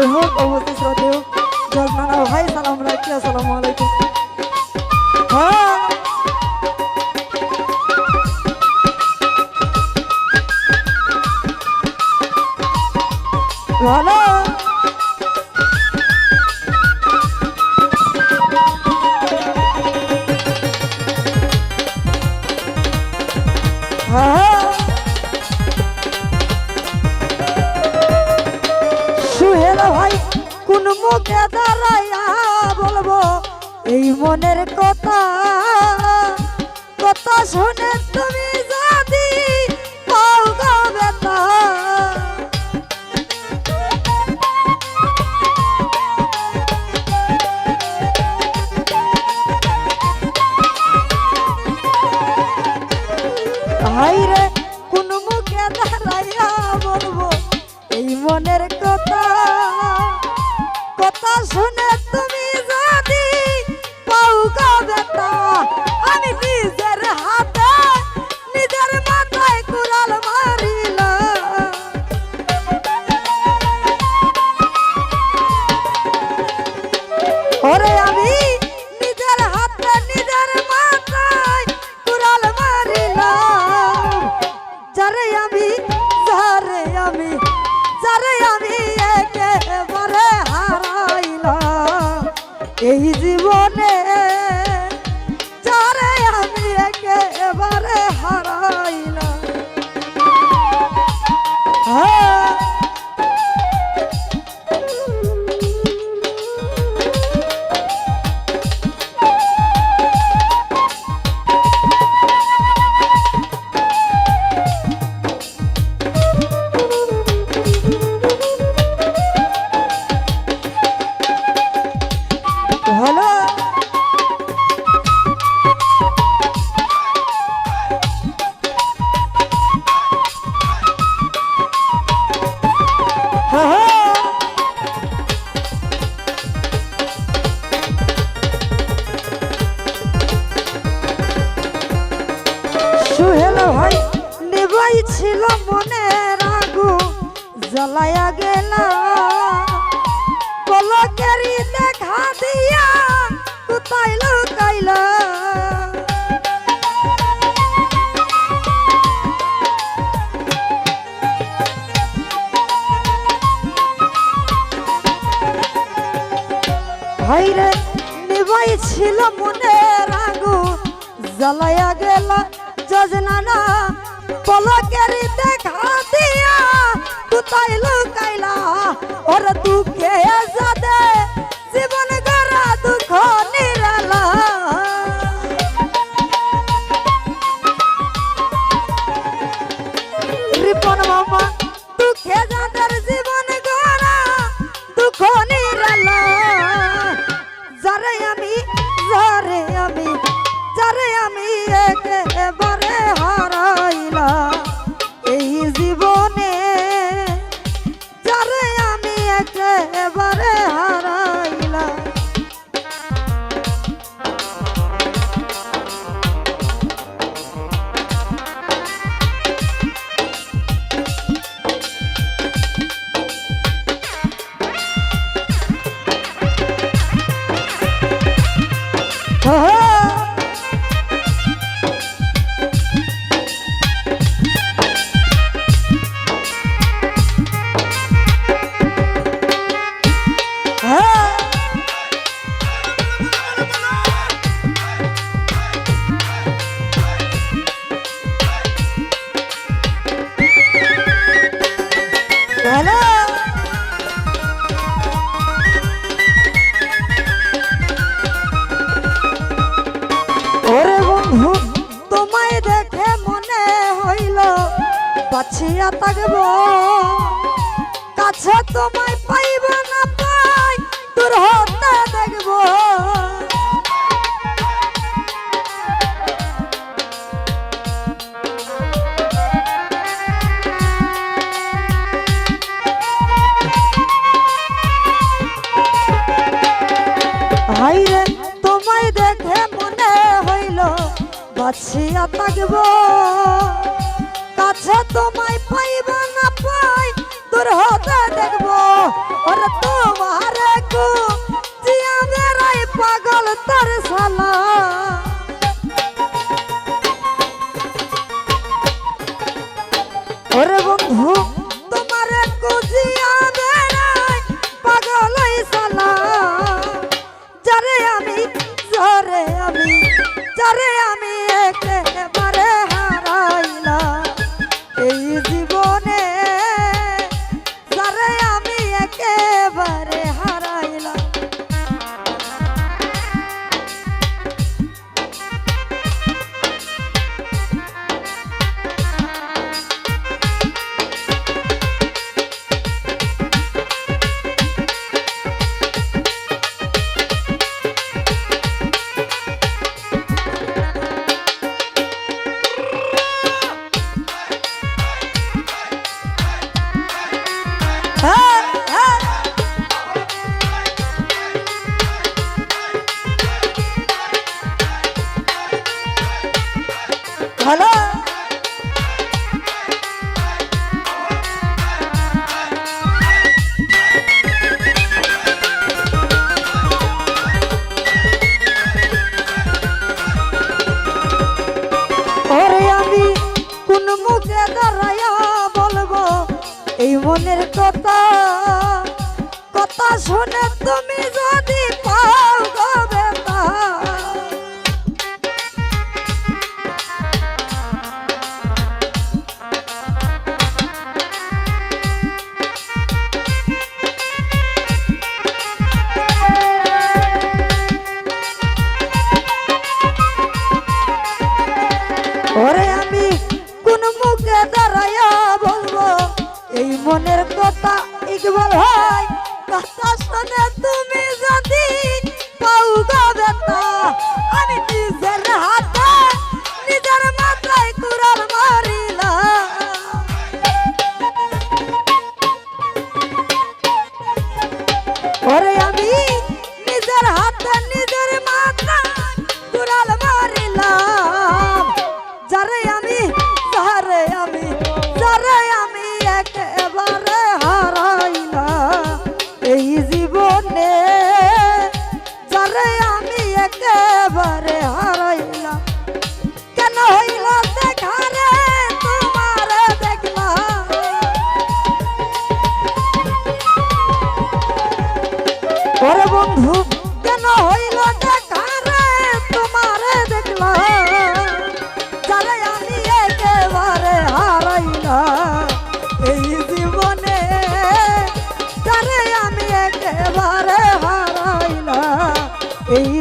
দর্শকমণ্ডলী হোক অবস্থিত শ্রোতে হোক। জজনানা ভাই সালাম রাখি আসসালামু আলাইকুম। হ্যাঁ। ভালো ভাই কোন মুখে দাঁড়াইয়া বলব এই মনের কথা কথা শুনে তুমি এই জীবনে যারে আমি একেবারে হারাইলাম জ্বালায়া গেলা। পলকেরি দেখা দিয়া কোথায় লুকাইলা। ভাইরে নিবাই ছিল মনের আগু জ্বালায়া গেলা যোজনা না পলকেরি দেখা দিয়া কোথায় লুকাইলা? ওর দুঃখে যাদে জীবন গড়া দুঃখ নিরালা। রিপন মামা, দুঃখে যাদের জীবন গড়া দুঃখ নিরালা। যারে আমি যারে আমি যারে আমি একেবারে থাকব। কাছে তোমায় পাইব না পাই তোর হতে দেখব। তোমায় দেখে মনে হইল, বাছিয়া থাকব। তোমায় পাইব না পাই তোর হতে দেখব। ওরে তোমার পাগল তোর সালা হলো এই মনের কথা। কথা শুনে তুমি যদি পাও হয়। কথা শুনে তুমি যদি পাউ ব্যথা আমি নিজের হাতে নিজের মাথায় কুড়াল মারিলাম। ওরে আমি এই